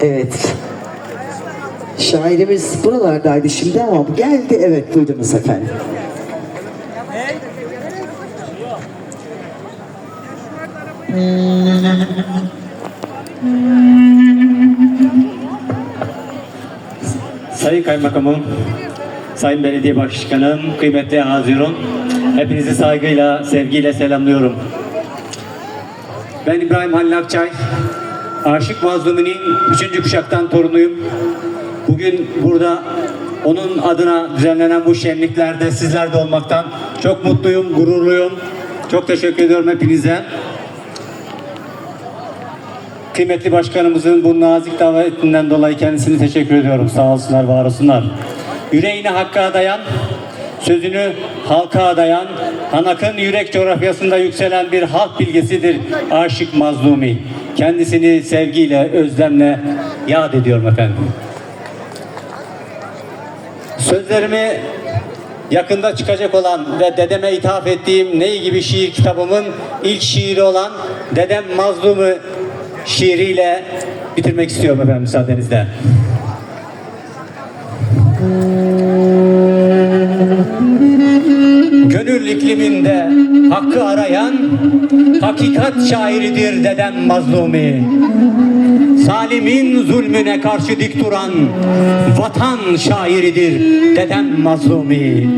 Evet. Şairimiz buralardaydı şimdi ama geldi. Evet duydunuz efendim. Sayın Kaymakamım, Sayın Belediye Başkanım, kıymetli Hazirun, hepinizi saygıyla, sevgiyle selamlıyorum. Ben İbrahim Halil Akçay, Aşık Mazlumi'nin üçüncü kuşaktan torunuyum. Bugün burada onun adına düzenlenen bu şenliklerde sizler de olmaktan çok mutluyum, gururluyum. Çok teşekkür ediyorum hepinize. Kıymetli başkanımızın bu nazik davetinden dolayı kendisine teşekkür ediyorum. Sağ olsunlar, var olsunlar. Yüreğini hakka adayan, sözünü halka adayan, Hanak'ın yürek coğrafyasında yükselen bir halk bilgesidir Aşık Mazlumi. Kendisini sevgiyle, özlemle yad ediyorum efendim. Sözlerimi yakında çıkacak olan ve dedeme ithaf ettiğim Ney gibi şiir kitabımın ilk şiiri olan Dedem Mazlumu şiiriyle bitirmek istiyorum efendim müsaadenizle. Gönül ikliminde hakkı arayan hakikat şairidir dedem Mazlumi. Zalimin zulmüne karşı dik duran vatan şairidir dedem Mazlumi.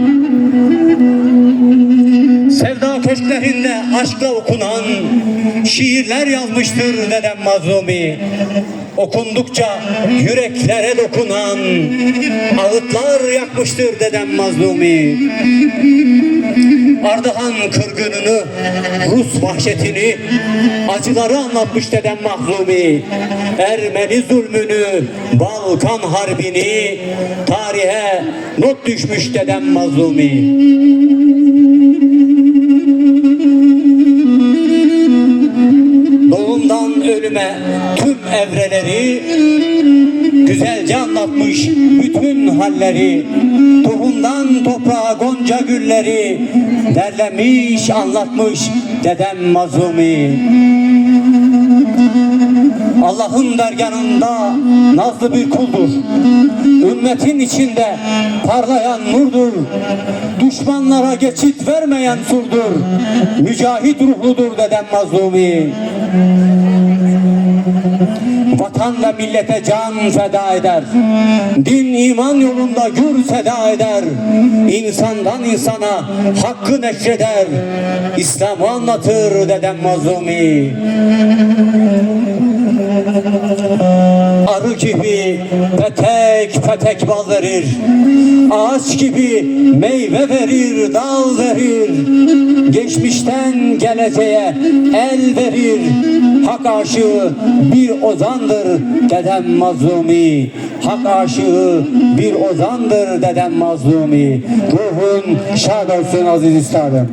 Sevda köşklerinde aşkla okunan şiirler yazmıştır dedem Mazlumi. Okundukça yüreklere dokunan ağıtlar yakmıştır dedem Mazlumi. Ardahan kırgınını, Rus vahşetini, acıları anlatmış dedem Mahzumi. Ermeni zulmünü, Balkan harbini, tarihe not düşmüş dedem Mazlumi. Doğumdan ölüme tüm evreleri Güzelce anlatmış bütün halleri Tohumdan toprağa gonca gülleri Derlemiş anlatmış dedem Mazlumi Allah'ın dergahında nazlı bir kuldur. Ümmetin içinde parlayan nurdur. Düşmanlara geçit vermeyen surdur. Mücahit ruhludur dedem Mazlumi. Vatan ve millete can feda eder. Din iman yolunda gür seda eder. İnsandan insana hakkı neşreder. İslam'ı anlatır dedem Mazlumi. Arı gibi petek petek bal verir. Ağaç gibi meyve verir, dal verir. Geçmişten geleceğe el verir. Hak aşığı bir ozandır dedem mazlumi. Hak aşığı bir ozandır dedem mazlumi. Ruhun şad olsun aziz üstadım.